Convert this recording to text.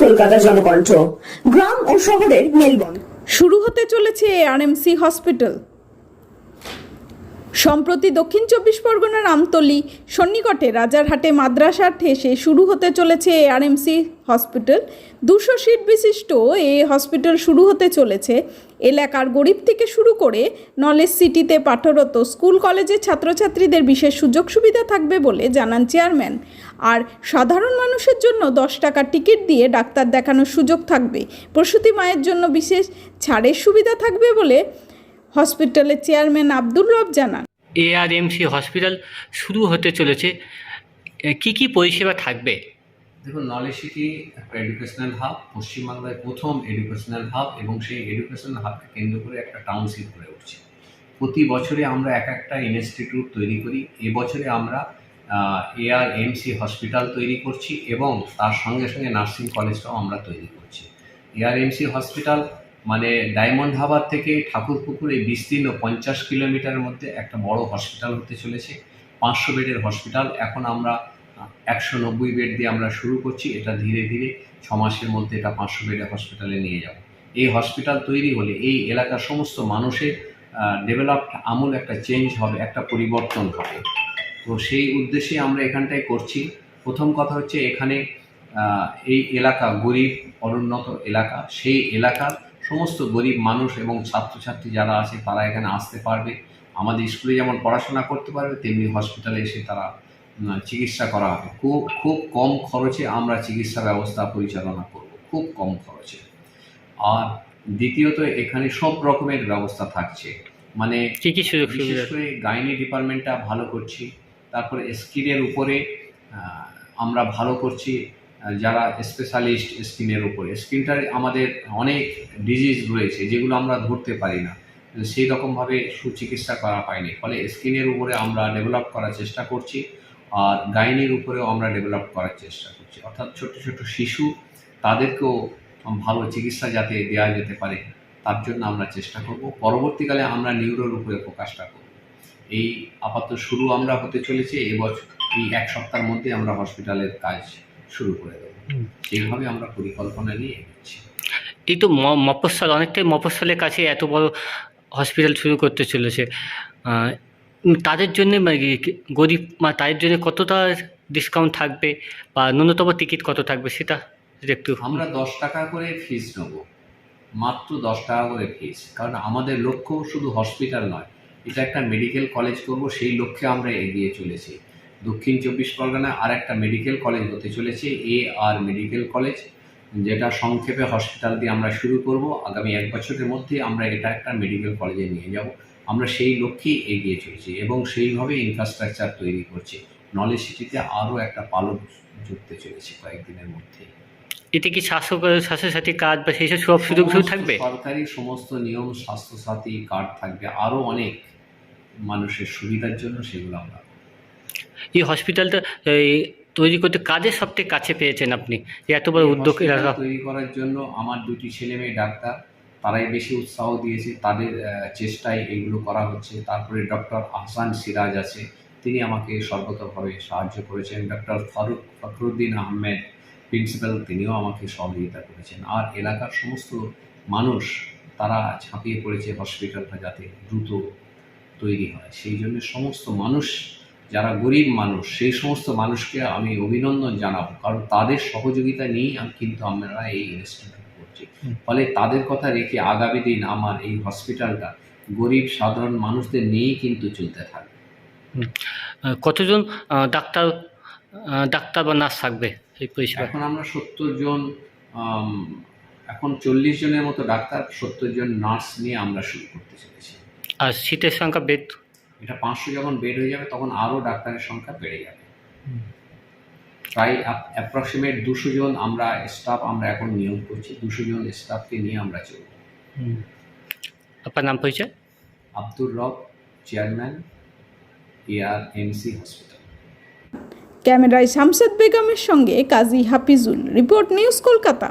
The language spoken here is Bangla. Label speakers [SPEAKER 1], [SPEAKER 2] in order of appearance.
[SPEAKER 1] কলকাতা জনকণ্ঠ গ্রাম ও শহরের মেলবন্ধ
[SPEAKER 2] শুরু হতে চলেছে এআরএমসি হসপিটাল সম্প্রতি দক্ষিণ চব্বিশ পরগনার আমতলি, সন্নিকটে রাজারহাটে মাদ্রাসার ঠেসে শুরু হতে চলেছে আরএমসি হসপিটাল। দুশো সিট বিশিষ্ট এই হসপিটাল শুরু হতে চলেছে। এলাকার গরিব থেকে শুরু করে নলেজ সিটিতে পাঠরত স্কুল কলেজের ছাত্রছাত্রীদের বিশেষ সুযোগ সুবিধা থাকবে বলে জানান চেয়ারম্যান। আর সাধারণ মানুষের জন্য দশ টাকার টিকিট দিয়ে ডাক্তার দেখানোর সুযোগ থাকবে। প্রসূতি মায়ের জন্য বিশেষ ছাড়ের সুবিধা থাকবে বলে হসপিটালের চেয়ারম্যান আব্দুল রব জানান।
[SPEAKER 3] এআরএমসি হসপিটাল শুরু হতে চলেছে। কি কি পরিষেবা থাকবে?
[SPEAKER 4] দেখুন, নলেজ সিটি একটা এডুকেশনাল হাব পশ্চিমবাংলায় প্রথম এডুকেশনাল হাব এবং সেই এডুকেশনাল হাবকে কেন্দ্র করে একটা টাউনশিপ গড়ে উঠছে। প্রতি বছরে আমরা এক একটা ইনস্টিটিউট তৈরি করি। এবছরে আমরা এআর এমসি হসপিটাল তৈরি করছি এবং তার সঙ্গে সঙ্গে নার্সিং কলেজটাও আমরা তৈরি করছি। এআর এমসি হসপিটাল মানে ডায়মন্ড হাবার থেকে ঠাকুরপুকুর এই বিস্তীর্ণ পঞ্চাশ কিলোমিটারের মধ্যে একটা বড় হসপিটাল হতে চলেছে, পাঁচশো বেডের হসপিটাল। এখন আমরা একশো নব্বই বেড দিয়ে আমরা শুরু করছি, এটা ধীরে ধীরে ছ মাসের মধ্যে এটা পাঁচশো বেডের হসপিটালে নিয়ে যাব। এই হসপিটাল তৈরি হলে এই এলাকার সমস্ত মানুষের ডেভেলপড আমূল একটা চেঞ্জ হবে, একটা পরিবর্তন হবে। তো সেই উদ্দেশ্যে আমরা এখানটায় করছি। প্রথম কথা হচ্ছে এখানে এই এলাকা গরিব, অনুন্নত এলাকা। সেই এলাকার সমস্ত গরিব মানুষ এবং ছাত্রছাত্রী যারা আছে তারা এখানে আসতে পারবে। আমাদের স্কুলে যেমন পড়াশোনা করতে পারবে তেমনি হসপিটালে এসে তারা চিকিৎসা করা হবে খুব খুব কম খরচে আমরা চিকিৎসা ব্যবস্থা পরিচালনা করব। খুব কম খরচে। আর দ্বিতীয়ত এখানে সব রকমের ব্যবস্থা থাকছে। মানে বিশেষ করে গাইনি ডিপার্টমেন্টটা ভালো করছি। তারপরে স্কিনের উপরে আমরা ভালো করছি। যারা স্পেশালিস্ট স্কিনের উপরে। স্কিনটার আমাদের অনেক ডিজিজ রয়েছে যেগুলো আমরা ধরতে পারি না। সেই রকমভাবে সুচিকিৎসা করা পায়নি ফলে স্কিনের উপরে আমরা ডেভেলপ করার চেষ্টা করছি আর গাইনির উপরেও আমরা ডেভেলপ করার চেষ্টা করছি। অর্থাৎ ছোট ছোট শিশু, তাদেরকেও ভালো চিকিৎসা যাতে দেওয়া যেতে পারে, তার জন্য আমরা চেষ্টা করব। পরবর্তীকালে আমরা নিউরোর উপরে প্রকাশটা করব। এই আপাতত শুরু আমরা হতে চলেছে। এবছর এই এক সপ্তাহের মধ্যে আমরা হসপিটালের কাজ শুরু করে দেবো।
[SPEAKER 3] হুম।
[SPEAKER 4] সেইভাবে আমরা পরিকল্পনা নিয়ে এগোচ্ছি।
[SPEAKER 3] এই তো ম- মফস্বল অনেকটাই মফস্বলের কাছে এত বড় হসপিটাল শুরু করতে চলেছে। তাদের জন্য গরিব বা তাদের জন্য কতটা ডিসকাউন্ট থাকবে বা ন্যূনতম টিকিট কত থাকবে সেটা একটু
[SPEAKER 4] আমরা দশ টাকা করে ফিস নেব। মাত্র দশ টাকা করে ফিস কারণ আমাদের লক্ষ্য শুধু হসপিটাল নয়। এটা একটা মেডিকেল কলেজ করব সেই লক্ষ্যে আমরা এগিয়ে চলেছি। দক্ষিণ চব্বিশ পরগনায় আর একটা মেডিকেল কলেজ হতে চলেছে এ আর মেডিকেল কলেজ যেটা সংক্ষেপে হসপিটাল দিয়ে আমরা শুরু করব। আগামী এক বছরের মধ্যে আমরা এটা একটা মেডিকেল কলেজে নিয়ে যাব। আমরা সেই লক্ষ্যেই এগিয়ে চলছি এবং সেইভাবে ইনফ্রাস্ট্রাকচার তৈরি করছি। নলেজ সিটিতে আরও একটা পালক জুটতে চলেছে কয়েকদিনের মধ্যে।
[SPEAKER 3] এতে কি স্বাস্থ্য স্বাস্থ্যসাথী কার্ড বা সেই সব সব সুযোগ সুযোগ থাকবে?
[SPEAKER 4] সরকারি সমস্ত নিয়ম স্বাস্থ্যসাথী কার্ড থাকবে। আরও অনেক মানুষের সুবিধার জন্য সেগুলো আমরা
[SPEAKER 3] এই হসপিটালটা এই, তৈরি করতে কাজের সবথেকে কাছে পেয়েছেন আপনি? এত বড় উদ্যোগ
[SPEAKER 4] তৈরি করার জন্য আমার দুটি ছেলে মেয়ে ডাক্তার তারাই বেশি উৎসাহ দিয়েছে তাদের চেষ্টায় এইগুলো করা হচ্ছে। তারপরে ডক্টর আহসান সিরাজ আছে তিনি আমাকে সর্বতভাবে সাহায্য করেছেন। ডক্টর ফারুক ফখরুদ্দিন আহমেদ প্রিন্সিপাল তিনিও আমাকে সহযোগিতা করেছেন। আর এলাকার সমস্ত মানুষ তারা ঝাঁপিয়ে পড়েছে হসপিটালটা যাতে দ্রুত তৈরি হয়। সেই জন্য সমস্ত মানুষ যারা গরিব মানুষ সেই সমস্ত মানুষকে আমি অভিনন্দন জানাব। কারণ তাদের সহযোগিতা নিয়েই আমি কিন্তু আমরা এই ইনস্টিটিউট করছি। ফলে তাদের কথা রেখে আগামী দিন আমার এই হসপিটালটা গরিব সাধারণ মানুষদের নিয়েই কিন্তু চলতে থাকবে।
[SPEAKER 3] কতজন ডাক্তার ডাক্তার বা নার্স থাকবে এই পরিষেবা?
[SPEAKER 4] এখন আমরা সত্তর জন এখন চল্লিশ জনের মতো ডাক্তার সত্তর জন নার্স নিয়ে আমরা শুরু করতে চলেছি।
[SPEAKER 3] আর সিটের সংখ্যা বেড
[SPEAKER 4] এটা পাঁচশো যখন বেড হয়ে যাবে তখন আরও ডাক্তারের সংখ্যা বেড়ে যাবে। প্রায় অ্যাপ্রক্সিমেট দুশো জন আমরা স্টাফ আমরা এখন নিয়োগ করছি দুশো জন স্টাফকে নিয়ে আমরা চলব।
[SPEAKER 3] আপনার নাম পরিচয়?
[SPEAKER 4] আব্দুর রব চেয়ারম্যান এআর এমসি হসপিটাল
[SPEAKER 2] ক্যামেরায় শামসাদ বেগমের সঙ্গে কাজী হাফিজুল রিপোর্ট নিউজ কলকাতা।